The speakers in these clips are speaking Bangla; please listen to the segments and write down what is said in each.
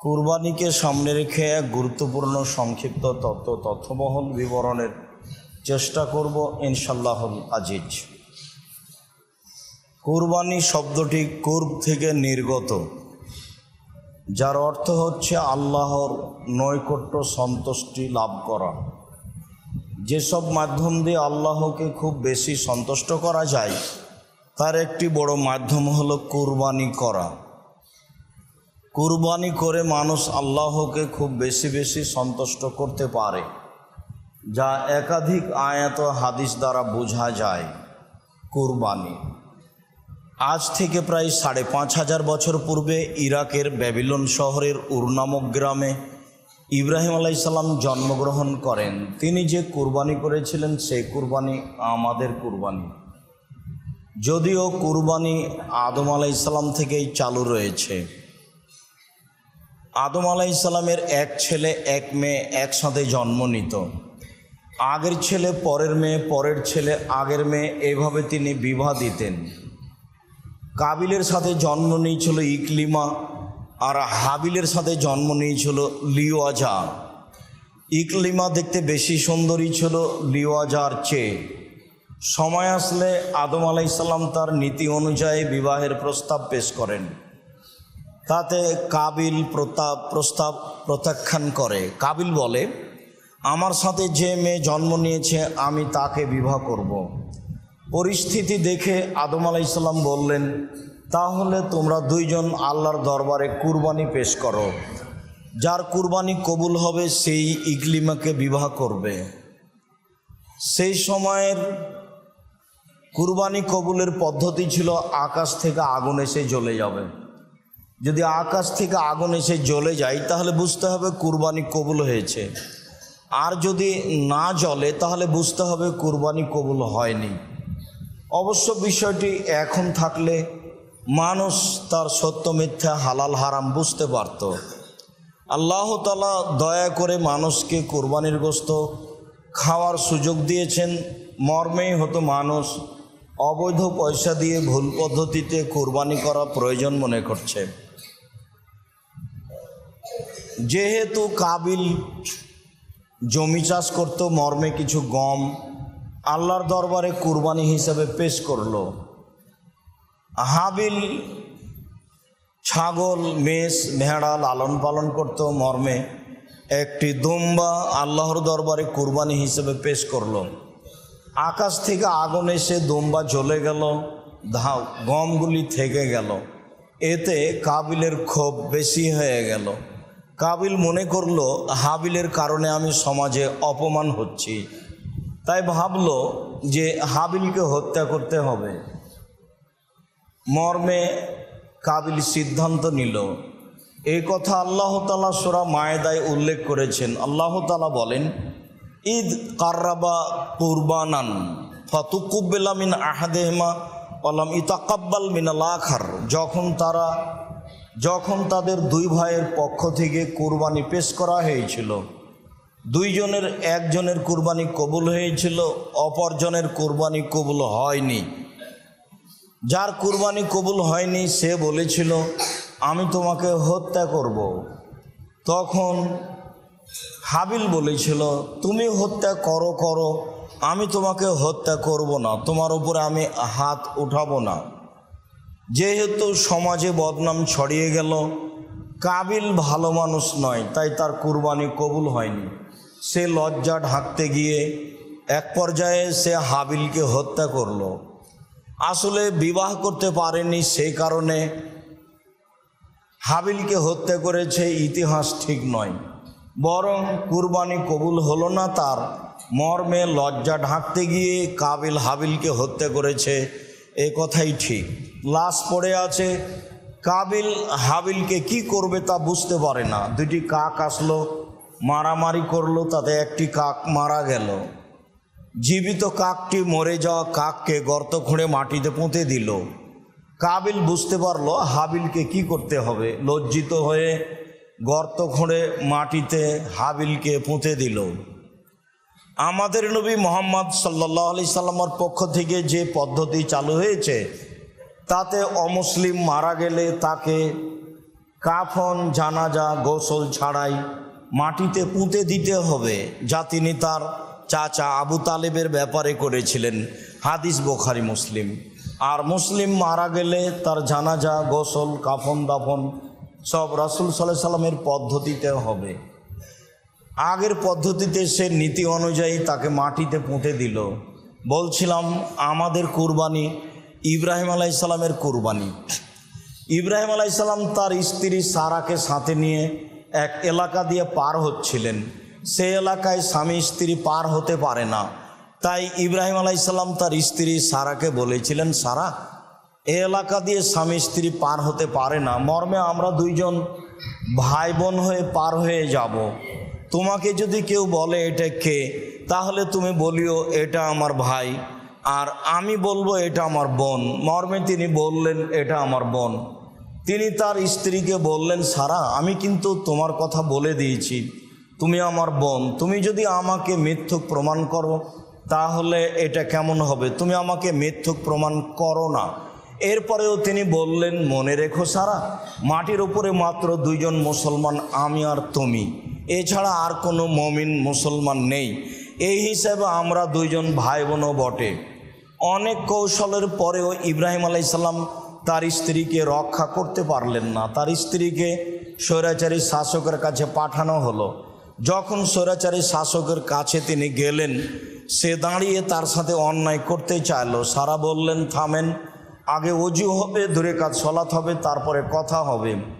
কুরবানিকে সামনে রেখে এক গুরুত্বপূর্ণ সংক্ষিপ্ত তত্ত্ব তথ্যবহল বিবরণের চেষ্টা করব ইনশাল্লাহুল আজিজ। কুরবানি শব্দটি কুর্ব থেকে নির্গত, যার অর্থ হচ্ছে আল্লাহর নৈকট্য সন্তুষ্টি লাভ করা। যেসব মাধ্যম দিয়ে আল্লাহকে খুব বেশি সন্তুষ্ট করা যায়, তার একটি বড় মাধ্যম হলো কুরবানি করা। কুরবানি করে মানুষ আল্লাহকে খুব বেশি বেশি সন্তুষ্ট করতে পারে, যা একাধিক আয়াত হাদিস দ্বারা বোঝা যায় কুরবানি। আজ থেকে প্রায় সাড়ে পাঁচ হাজার বছর পূর্বে ইরাকের ব্যাবিলন শহরের উর নামক গ্রামে ইব্রাহিম আলাইসাল্লাম জন্মগ্রহণ করেন। তিনি যে কুরবানি করেছিলেন সেই কুরবানি আমাদের কুরবানি। যদিও কুরবানি আদম আলাইসাল্লাম থেকেই চালু রয়েছে। আদম আলাইসাল্লামের এক ছেলে, এক মেয়ে একসাথে জন্ম নিত। আগের ছেলে, পরের মেয়ে, পরের ছেলে, আগের মেয়ে এভাবে তিনি বিবাহ দিতেন। কাবিলের সাথে জন্ম নিয়েছিল ইকলিমা আর হাবিলের সাথে জন্ম নিয়েছিল লিওয়াজা। ইকলিমা দেখতে বেশি সুন্দরী ছিল লিওয়াজার চেয়ে। সময় আসলে আদম আলাইসাল্লাম তার নীতি অনুযায়ী বিবাহের প্রস্তাব পেশ করেন। তাতে কাবিল প্রতাপ প্রস্তাব প্রত্যাখ্যান করে। কাবিল বলে, আমার সাথে যে মেয়ে জন্ম নিয়েছে, আমি তাকে বিবাহ করব। পরিস্থিতি দেখে আদম আলাইসাল্লাম বললেন, তাহলে তোমরা দুইজন আল্লাহর দরবারে কুরবানি পেশ করো। যার কুরবানি কবুল হবে, সেই ইকলিমাকে বিবাহ করবে। সেই সময়ের কুরবানি কবুলের পদ্ধতি ছিল, আকাশ থেকে আগুন এসে জ্বলে যাবে। যদি আকাশ থেকে আগুন এসে জ্বলে যায়, তাহলে বুঝতে হবে কুরবানি কবুল হয়েছে। আর যদি না জ্বলে, তাহলে বুঝতে হবে কুরবানি কবুল হয়নি। অবশ্য বিষয়টি এখন থাকলে মানুষ তার সত্য, মিথ্যা, হালাল, হারাম বুঝতে পারত। আল্লাহ তালা দয়া করে মানুষকে কোরবানির গোস্ত খাওয়ার সুযোগ দিয়েছেন। মর্মেই হতো মানুষ অবৈধ পয়সা দিয়ে ভুল পদ্ধতিতে কোরবানি করা প্রয়োজন মনে করছে। যেহেতু কাবিল জমি চাষ করতো, মর্মে কিছু গম আল্লাহর দরবারে কুরবানি হিসাবে পেশ করল। হাবিল ছাগল, মেষ, ভেড়া লালন পালন করত, মর্মে একটি দুম্বা আল্লাহর দরবারে কুরবানি হিসেবে পেশ করল। আকাশ থেকে আগুন এসে দুম্বা জ্বলে গেল ধা গমগুলি থেকে গেল। এতে কাবিলের ক্ষোভ বেশি হয়ে গেল। কাবিল মনে করল, হাবিলের কারণে আমি সমাজে অপমান হচ্ছি। তাই ভাবলো যে হাবিলকে হত্যা করতে হবে। মর্মে কাবিল সিদ্ধান্ত নিল। এই কথা আল্লাহ তালা সোরা মায়েদায় উল্লেখ করেছেন। আল্লাহ তালা বলেন ঈদ কার্রাবা কুরবানান ফতুকুব্বেলা মিন আহাদেহমা আলাম ইতাকাব্বাল মিনাল আখার। যখন তারা যখন তাদের দুই ভাইয়ের পক্ষ থেকে কুরবানি পেশ করা হয়েছিল, দুইজনের একজনের কুরবানি কবুল হয়েছিল, অপরজনের কুরবানি কবুল হয়নি। যার কুরবানি কবুল হয়নি, সে বলেছিল, আমি তোমাকে হত্যা করব। তখন হাবিল বলেছিল, তুমি হত্যা করো করো। আমি তোমাকে হত্যা করব না। তোমার উপরে আমি হাত উঠাবো না। যেহেতু সমাজে বদনাম ছড়িয়ে গেল, কাবিল ভালো মানুষ নয়, তাই তার কুরবানি কবুল হয়নি। সে লজ্জা ঢাকতে গিয়ে এক পর্যায়ে সে হাবিলকে হত্যা করল। আসলে বিবাহ করতে পারেনি সেই কারণে হাবিলকে হত্যা করেছে ইতিহাস ঠিক নয়, বরং কুরবানি কবুল হলো না তার। মর্মে লজ্জা ঢাকতে গিয়ে কাবিল হাবিলকে হত্যা করেছে এ কথাই ঠিক। লাশ পড়ে আছে। কাবিল হাবিলকে কি করবে তা বুঝতে পারে না। দুটি কাক আসলো, মারামারি করল, তাতে একটি কাক মারা গেল। জীবিত কাকটি মরে যাওয়া কাককে গর্ত খুঁড়ে মাটিতে পুঁতে দিল। কাবিল বুঝতে পারল, হাবিলকে কি করতে হবে। লজ্জিত হয়ে গর্ত খুঁড়ে মাটিতে হাবিলকে পুঁতে দিল। আমাদের নবী মোহাম্মদ সাল্লাহ আলি সাল্লামার পক্ষ থেকে যে পদ্ধতি চালু হয়েছে, তাতে অমুসলিম মারা গেলে তাকে কাফন, জানাজা, গোসল ছাড়াই মাটিতে পুঁতে দিতে হবে যা তিনি তার চাচা আবু তালেবের ব্যাপারে করেছিলেন। হাদিস বোখারি, মুসলিম। আর মুসলিম মারা গেলে তার জানাজা, গোসল কাফন দাফন সব রাসুল সাল্লাহ সাল্লামের পদ্ধতিতে হবে। আগের পদ্ধতিতে সে নীতি অনুযায়ী তাকে মাটিতে পুঁতে দিল। বলছিলাম, আমাদের কুরবানি ইব্রাহিম আলাইসাল্লামের কুরবানি। ইব্রাহিম আলাইসাল্লাম তার স্ত্রী সারাকে সাথে নিয়ে এক এলাকা দিয়ে পার হচ্ছিলেন। সে এলাকায় স্বামী স্ত্রী পার হতে পারে না। তাই ইব্রাহিম আলাইসাল্লাম তার স্ত্রী সারাকে বলেছিলেন, সারা, এ এলাকা দিয়ে স্বামী স্ত্রী পার হতে পারে না। মর্মে আমরা দুইজন ভাই বোন হয়ে পার হয়ে যাব। তোমাকে যদি কেউ বলে এটা কে, তাহলে তুমি বলিও, এটা আমার ভাই। আর আমি বলব, এটা আমার বোন। মর্মে তিনি বললেন, এটা আমার বোন। তিনি তার স্ত্রীকে বললেন, সারা, আমি কিন্তু তোমার কথা বলে দিয়েছি। তুমি আমার বোন। তুমি যদি আমাকে মিথ্যুক প্রমাণ করো, তাহলে এটা কেমন হবে? তুমি আমাকে মিথ্যুক প্রমাণ করো না। এরপরেও তিনি বললেন, মনে রেখো, সারা, মাটির উপরে মাত্র দুইজন মুসলমান, আমি আর তুমি। এছাড়া আর কোনো মমিন মুসলমান নেই। এই হিসাবে আমরা দুইজন ভাই বোনও বটে। অনেক কৌশলের পরেও ইব্রাহিম আলাইসাল্লাম তার স্ত্রীকে রক্ষা করতে পারলেন না। তার স্ত্রীকে স্বৈরাচারী শাসকের কাছে পাঠানো হলো। যখন স্বৈরাচারী শাসকের কাছে তিনি গেলেন, সে দাঁড়িয়ে তার সাথে অন্যায় করতে চাইল। সারা বললেন, থামেন, আগে অজু হবে, দূরে কাজ, সলাৎ হবে, তারপরে কথা হবে।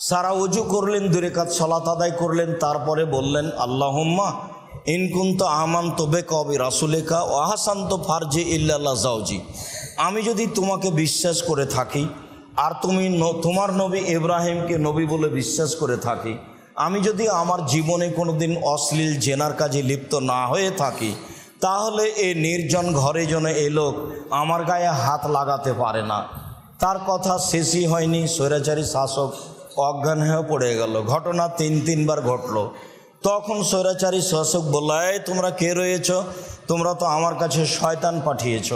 সারা অজু করলেন দূরে কাজ সলাত আদায় করলেন, তারপরে বললেন, আল্লাহম্মা ইনকুন্ত আমান তবে কবে রাসুলেখা ও আহাসান্ত ফারজে ইল্লাল্লাহ জাউজি আমি যদি তোমাকে বিশ্বাস করে থাকি, আর তুমি তোমার নবী ইব্রাহিমকে নবী বলে বিশ্বাস করে থাকি, আমি যদি আমার জীবনে কোনো দিন অশ্লীল জেনার কাজে লিপ্ত না হয়ে থাকি, তাহলে এই নির্জন ঘরে যেন এ লোক আমার গায়ে হাত লাগাতে পারে না। তার কথা শেষই হয়নি, স্বৈরাচারী শাসক অজ্ঞান হয়ে পড়ে গেল। ঘটনা তিন, তিনবার ঘটলো। তখন স্বৈরাচারী শাসক বলল তোমরা কে রয়েছ? তোমরা তো আমার কাছে শয়তান পাঠিয়েছ।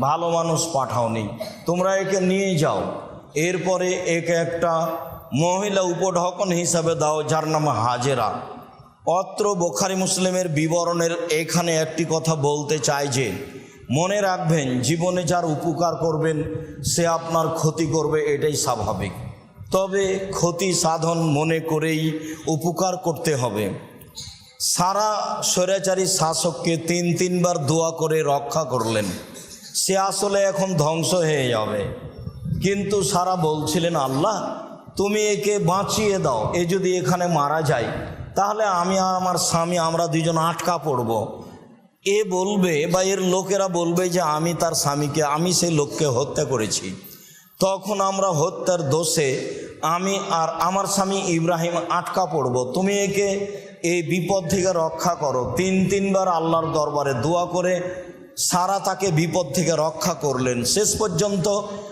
ভালো মানুষ পাঠাওনি। তোমরা একে নিয়ে যাও। এরপরে একে একটা মহিলা উপঢকন হিসাবে দাও, যার নাম হাজেরা। অত্র বোখারি মুসলিমের বিবরণের এখানে একটি কথা বলতে চাই যে, মনে রাখবেন, জীবনে যার উপকার করবেন, সে আপনার ক্ষতি করবে, এটাই স্বাভাবিক। তবে ক্ষতি সাধন মনে করেই উপকার করতে হবে। সারা স্বৈরাচারী শাসককে তিন তিনবার দোয়া করে রক্ষা করলেন। সে আসলে এখন ধ্বংস হয়ে যাবে। কিন্তু সারা বলছিলেন, আল্লাহ, তুমি একে বাঁচিয়ে দাও। এ যদি এখানে মারা যায়, তাহলে আমি আর আমার স্বামী, আমরা দুজন আটকা পড়ব। এ বলবে বা এর লোকেরা বলবে যে, আমি তার স্বামীকে, আমি সেই লোককে হত্যা করেছি। তখন আমরা হত্যার দোষে আমি আর আমার স্বামী ইব্রাহিম আটকা পড়ব। তুমি একে এই বিপদ থেকে রক্ষা করো। তিন, তিনবার আল্লাহর দরবারে দোয়া করে সারা তাকে বিপদ থেকে রক্ষা করলেন। শেষ পর্যন্ত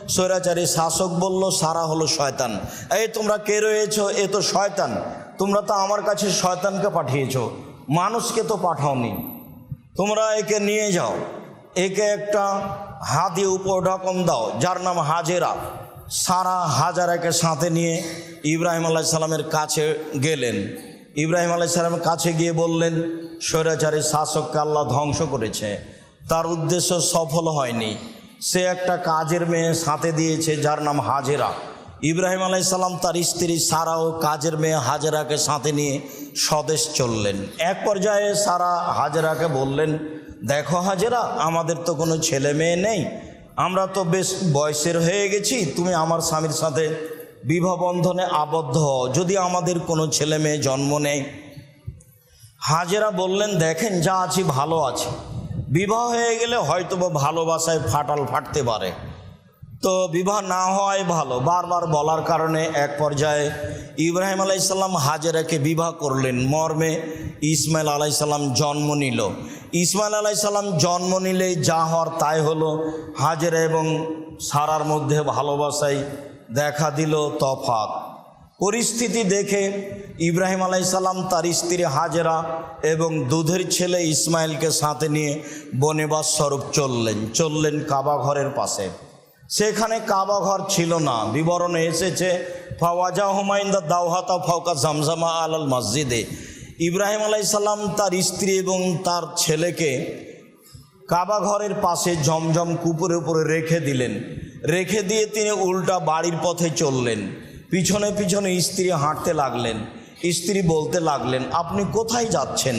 স্বৈরাচারী শাসক বলল, সারা হলো শয়তান। এই তোমরা কে রয়েছ? এ তো শয়তান। তোমরা তো আমার কাছে শয়তানকে পাঠিয়েছ। মানুষকে তো পাঠাওনি। তোমরা একে নিয়ে যাও। একে একটা হাতি উপর ঢকম দাও, যার নাম হাজেরা। সারা হাজারাকে সাথে নিয়ে ইব্রাহিম আল্লাহ সাল্লামের কাছে গেলেন। ইব্রাহিম আল্লাহ সাল্লামের কাছে গিয়ে বললেন, স্বৈরাচারী শাসককে আল্লাহ ধ্বংস করেছে। তার উদ্দেশ্য সফল হয়নি। সে একটা কাজের মেয়ে সাথে দিয়েছে, যার নাম হাজেরা। ইব্রাহিম আলাইসাল্লাম তার স্ত্রী সারা ও কাজের মেয়ে হাজেরাকে সাথে নিয়ে স্বদেশ চললেন। এক পর্যায়ে সারা হাজেরাকে বললেন দেখো হাজেরা, আমাদের তো কোনো ছেলে মেয়ে নেই। আমরা তো বেশ বয়সের হয়ে গেছি, তুমি আমার স্বামীর সাথে বিবাহ বন্ধনে আবদ্ধ হও, যদি আমাদের কোনো ছেলে মেয়ে জন্ম নেয় হাজেরা বললেন, দেখেন, যা আছি ভালো আছে। বিবাহ হয়ে গেলে হয়তো ভালোবাসায় ফাটাল ফাটতে পারে। তো বিবাহ না হওয়াই ভালো। বারবার বলার কারণে এক পর্যায়ে ইব্রাহিম আলাইসাল্লাম হাজেরাকে বিবাহ করলেন। মর্মে ইসমাইল আলাইসাল্লাম জন্ম নিল। ইসমাইল আলাইসাল্লাম জন্ম নিলে যা হওয়ার তাই হলো। হাজেরা এবং সারার মধ্যে ভালোবাসায় দেখা দিল তফাত। পরিস্থিতি দেখে ইব্রাহিম আলাইসাল্লাম তার স্ত্রী হাজেরা এবং দুধের ছেলে ইসমাইলকে সাথে নিয়ে বনেবাস স্বরূপ চললেন। চললেন কাবা ঘরের পাশে। সেখানে কাবা ঘর ছিল না। বিবরণে এসেছে ফাওয়াজা হুমায়ুন্দা দাওহাতা ফাউকা জামজামা আলাল মসজিদে। ইব্রাহিম আলাইসাল্লাম তার স্ত্রী এবং তার ছেলেকে কাবা ঘরের পাশে জমজম কুপুরের উপরে রেখে দিলেন। রেখে দিয়ে তিনি উল্টা বাড়ির পথে চললেন। পিছনে পিছনে স্ত্রী হাঁটতে লাগলেন। স্ত্রী বলতে লাগলেন, আপনি কোথায় যাচ্ছেন?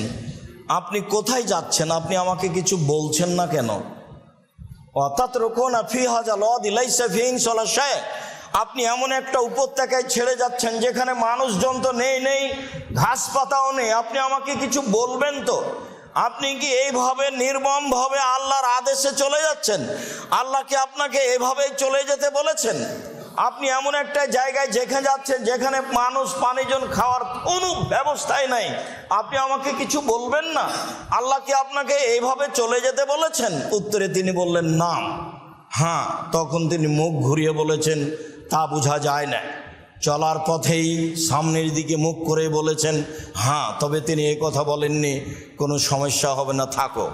আপনি কোথায় যাচ্ছেন? আপনি আমাকে কিছু বলছেন না কেন? অর্থাৎ আপনি এমন একটা উপত্যকায় ছেড়ে যাচ্ছেন যেখানে মানুষজন তো নেই নেই, ঘাস পাতাও নেই। আপনি আমাকে কিছু বলবেন তো? আপনি কি এইভাবে নির্মমভাবে আল্লাহর আদেশে চলে যাচ্ছেন? আল্লাহ কি আপনাকে এভাবেই চলে যেতে বলেছেন? আপনি এমন একটা জায়গায় যেখানে যাচ্ছেন, যেখানে মানুষ পানিজন খাওয়ার কোনো ব্যবস্থাই নাই। আপনি আমাকে কিছু বলবেন না? আল্লাহ কি আপনাকে এইভাবে চলে যেতে বলেছেন? উত্তরে তিনি বললেন, না। হ্যাঁ তখন তিনি মুখ ঘুরিয়ে বলেছেন, তা বোঝা যায় না। চলার পথেই সামনের দিকে মুখ করে বলেছেন হ্যাঁ তবে তিনি এ কথা বলেননি, কোনো সমস্যা হবে না, থাকো।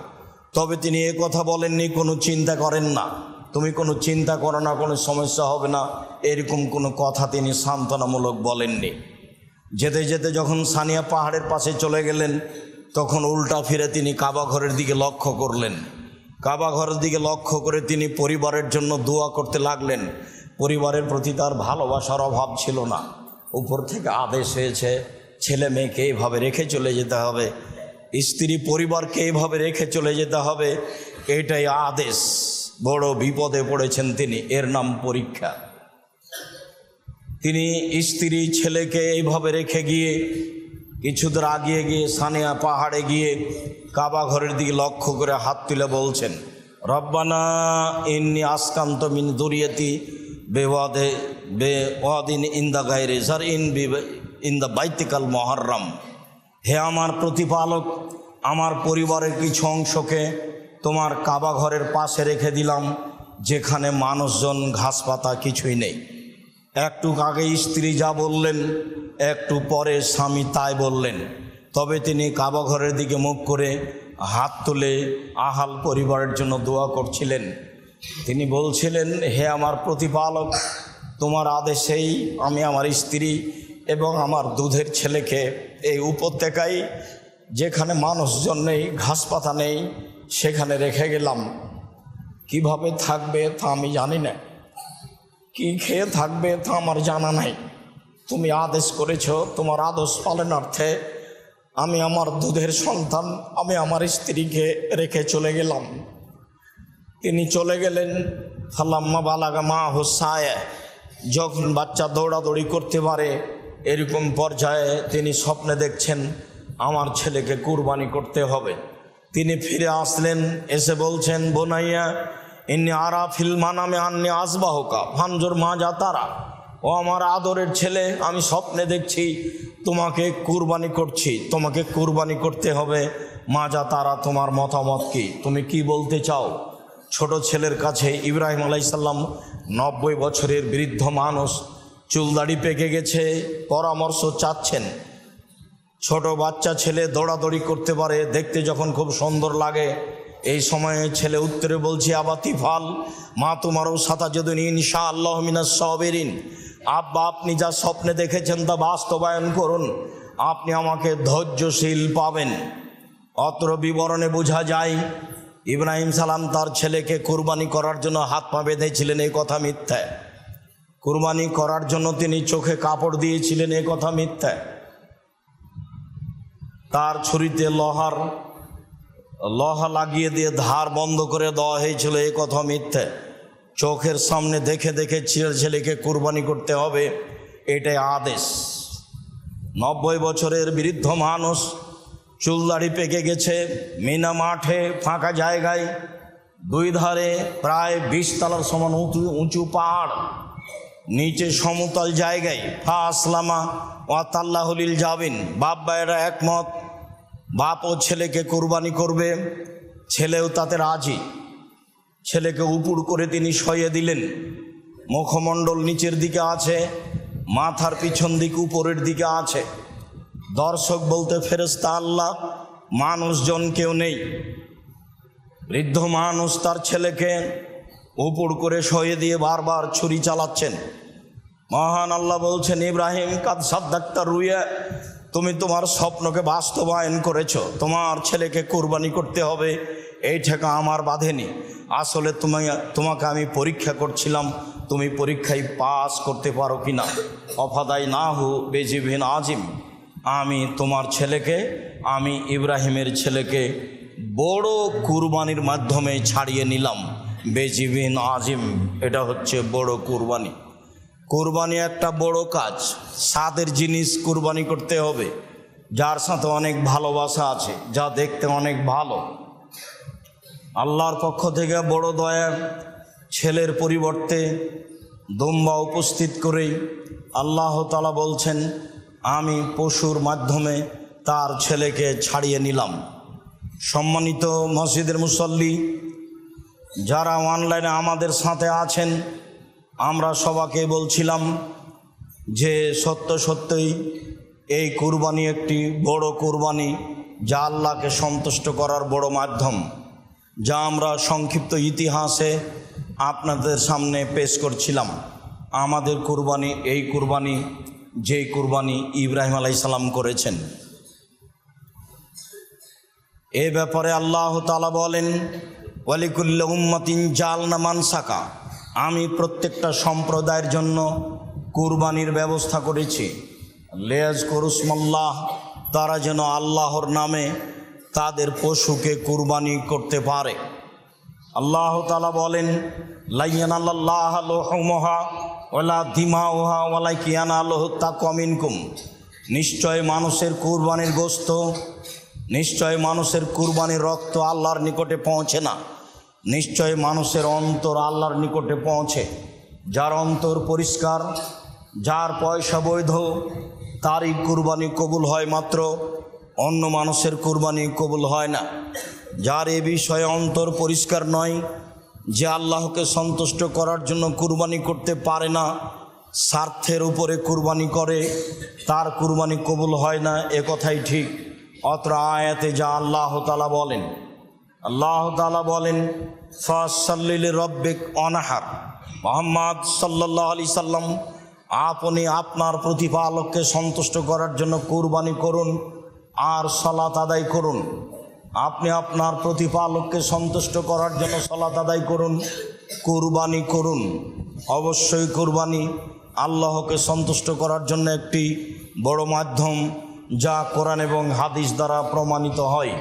তবে তিনি এ কথা বলেননি, কোনো চিন্তা করেন না। তুমি কোনো চিন্তা করো না, কোনো সমস্যা হবে না। এরকম কোনো কথা তিনি সান্ত্বনামূলক বলেননি। যেতে যেতে যখন সানিয়া পাহাড়ের পাশে চলে গেলেন, তখন উল্টা ফিরে তিনি কাবা ঘরের দিকে লক্ষ্য করলেন। কাবা ঘরের দিকে লক্ষ্য করে তিনি পরিবারের জন্য দোয়া করতে লাগলেন। পরিবারের প্রতি তার ভালোবাসার অভাব ছিল না। উপর থেকে আদেশ হয়েছে, ছেলে মেয়েকে এইভাবে রেখে চলে যেতে হবে, স্ত্রী পরিবারকে এইভাবে রেখে চলে যেতে হবে, এটাই আদেশ। বড় বিপদে পড়েছেন তিনি, এর নাম পরীক্ষা। তিনি স্ত্রী ছেলেকে এইভাবে রেখে গিয়ে কিছুদূর আগিয়ে গিয়ে সানিয়া পাহাড়ে গিয়ে কাবা ঘরের দিকে লক্ষ্য করে হাত তুলে বলছেন, রব্বানা ইন্নি আসকান্ত মিন দুরিয়তি বেওয়াদে বে ওয়াদিন ইন্দা গাইরে সার ইন ইন দ্য বাইতিকাল মহরম। হে আমার প্রতিপালক, আমার পরিবারের কিছু অংশকে তোমার কাবা ঘরের পাশে রেখে দিলাম, যেখানে মানুষজন ঘাস পাতা কিছুই নেই। একটু আগে স্ত্রী যা বললেন, একটু পরে স্বামী তাই বললেন। তবে তিনি কাবা ঘরের দিকে মুখ করে হাত তুলে আহাল পরিবারের জন্য দোয়া করছিলেন। তিনি বলছিলেন, হে আমার প্রতিপালক, তোমার আদেশেই আমি আমার স্ত্রী এবং আমার দুধের ছেলেকে এই উপত্যকায়, যেখানে মানুষজন নেই, ঘাস পাতা নেই সেখানে রেখে গেলাম। কীভাবে থাকবে তা আমি জানি না। কি খেয়ে থাকবে তা আমার জানা নাই। তুমি আদেশ করেছ তোমার আদেশ পালনার্থে আমি আমার দুধের সন্তান, আমি আমার স্ত্রীকে রেখে চলে গেলাম। তিনি চলে গেলেন। ফাল্লাম্মা বালাগা মা হোসায়। যখন বাচ্চা দৌড়াদৌড়ি করতে পারে, এরকম পর্যায়ে তিনি স্বপ্নে দেখছেন, আমার ছেলেকে কুরবানি করতে হবে। তিনি ফিরে আসলেন, এসে বলছেন, বোনাইয়া, ইন্নি আরা ফিল্মা নামে আন্নি আসবাহকা ভাঞ্জোর মাজা তারা। ও আমার আদরের ছেলে, আমি স্বপ্নে দেখছি, তোমাকে কুরবানি করছি, তোমাকে কুরবানি করতে হবে। মাজা তারা, তোমার মতামত কি? তুমি কি বলতে চাও? ছোট ছেলের কাছে ইব্রাহিম আলাইসাল্লাম নব্বই বছরের বৃদ্ধ মানুষ চুলদাড়ি পেকে গেছে, পরামর্শ চাচ্ছেন। ছোট বাচ্চা ছেলে দৌড়াদৌড়ি করতে পারে, দেখতে যখন খুব সুন্দর লাগে। এই সময়ে ছেলে উত্তরে বলছি আবাতি ফাল মা তোমারও সাতা যদি ইনশা আল্লাহ মিনাস সবেরিন। আব্বা, আপনি যা স্বপ্নে দেখেছেন তা বাস্তবায়ন করুন। আপনি আমাকে ধৈর্যশীল পাবেন। অত্র বিবরণে বোঝা যায়, ইব্রাহিম সালাম তার ছেলেকে কুরবানি করার জন্য হাত পা বেঁধেছিলেন এই কথা মিথ্যা। কুরবানি করার জন্য তিনি চোখে কাপড় দিয়েছিলেন, এ কথা মিথ্যা। তার ছুরিতে লোহার, লোহা লাগিয়ে দিয়ে ধার বন্ধ করে দেওয়া হয়েছিল। এ কথা মিথ্যে। চোখের সামনে দেখে দেখে ছেলে ছেলেকে কুরবানি করতে হবে, এটাই আদেশ। নব্বই বছরের বৃদ্ধ মানুষ চুলদাড়ি পেকে গেছে, মিনা মাঠে ফাঁকা জায়গায়, দুই ধারে প্রায় বিশ তলার সমান উঁচু উঁচু পাহাড়, নিচে সমতল জায়গায়। ফা আসলামা ওয়াতাল্লাহলিল যাবেন বাপ ভাইয়েরা একমত বাপ ও ছেলেকে কোরবানি করবে, ছেলেও তাতে রাজি। ছেলেকে উপুড় করে তিনি সইয়ে দিলেন। মুখমণ্ডল নিচের দিকে আছে, মাথার পিছন দিক উপরের দিকে আছে। দর্শক বলতে ফেরেস্তা আল্লাহ, মানুষজন কেউ নেই। বৃদ্ধ মানুষ তার ছেলেকে উপর করে সয়ে দিয়ে বারবার ছুরি চালাচ্ছেন। মহান আল্লাহ বলছেন, ইব্রাহিম, কাদ সাদ্দাক্তা রুইয়া তুমি তোমার স্বপ্নকে বাস্তবায়ন করেছ। তোমার ছেলেকে কোরবানি করতে হবে। এই ঠেকা আমার বাঁধেনি। আসলে তুমি, তোমাকে আমি পরীক্ষা করছিলাম। তুমি পরীক্ষায় পাস করতে পারো কি না অফাদাই না হু বেজিবিন আজিম। আমি তোমার ছেলেকে, আমি ইব্রাহিমের ছেলেকে বড় কুরবানির মাধ্যমে ছাড়িয়ে নিলাম। বেজিবিন আজিম, এটা হচ্ছে বড় কুরবানি। কোরবানি একটা বড় কাজ, স্বাদের জিনিস কোরবানি করতে হবে, যার সাথে অনেক ভালোবাসা আছে, যা দেখতে অনেক ভালো। আল্লাহর পক্ষ থেকে বড় দয়া ছেলের পরিবর্তে দম্বা উপস্থিত করেই আল্লাহ তালা বলছেন, আমি পশুর মাধ্যমে তার ছেলেকে ছাড়িয়ে নিলাম। সম্মানিত মসজিদের মুসল্লি, যারা অনলাইনে আমাদের সাথে আছেন আমরা সবাকে বলছিলাম যে সত্য সত্যই এই কুরবানি একটি বড় কুরবানি যা আল্লাহকে সন্তুষ্ট করার বড় মাধ্যম, যা আমরা সংক্ষিপ্ত ইতিহাসে আপনাদের সামনে পেশ করছিলাম। আমাদের কুরবানি, এই কুরবানি, যেই কুরবানি ইব্রাহিম আলাইসাল্লাম করেছেন। এ ব্যাপারে আল্লাহ তালা বলেন, ওয়ালিকুল্লা উম্মাতিন জাল নামান সাকা। আমি প্রত্যেকটা সম্প্রদায়ের জন্য কুরবানির ব্যবস্থা করেছি। লেজ করুসমল্লাহ, তারা যেন আল্লাহর নামে তাদের পশুকে কুরবানি করতে পারে। আল্লাহ তালা বলেন, লাইয়ান আল্লাহ লোহমহা ওলা দিমা ওহা ওলাই কিয়ান তা কমিনকুম নিশ্চয় মানুষের কুরবানির গোস্ত, নিশ্চয় মানুষের কুরবানির রক্ত আল্লাহর নিকটে পৌঁছে না। নিশ্চয় মানুষের অন্তর আল্লাহর নিকটে পৌঁছে। যার অন্তর পরিষ্কার, যার পয়সা বৈধ, তারই কুরবানি কবুল হয় মাত্র, অন্য মানুষের কুরবানি কবুল হয় না। যার এ বিষয়ে অন্তর পরিষ্কার নয়, যে আল্লাহকে সন্তুষ্ট করার জন্য কুরবানি করতে পারে না, স্বার্থের উপরে কুরবানি করে, তার কুরবানি কবুল হয় না, এ কথাই ঠিক। অত্র আয়াতে যা আল্লাহ তালা বলেন আল্লাহ তালা বলেন, ফাসাল্লিল রব্বিক অনাহার। মোহাম্মদ সাল্লাহ আলি সাল্লাম, আপনি আপনার প্রতিপালককে সন্তুষ্ট করার জন্য কুরবানি করুন আর সলাত আদায় করুন। আপনি আপনার প্রতিপালককে সন্তুষ্ট করার জন্য সলাত আদায় করুন, কুরবানি করুন। অবশ্যই কুরবানি আল্লাহকে সন্তুষ্ট করার জন্য একটি বড় মাধ্যম যা কোরআন এবং হাদিস দ্বারা প্রমাণিত হয়।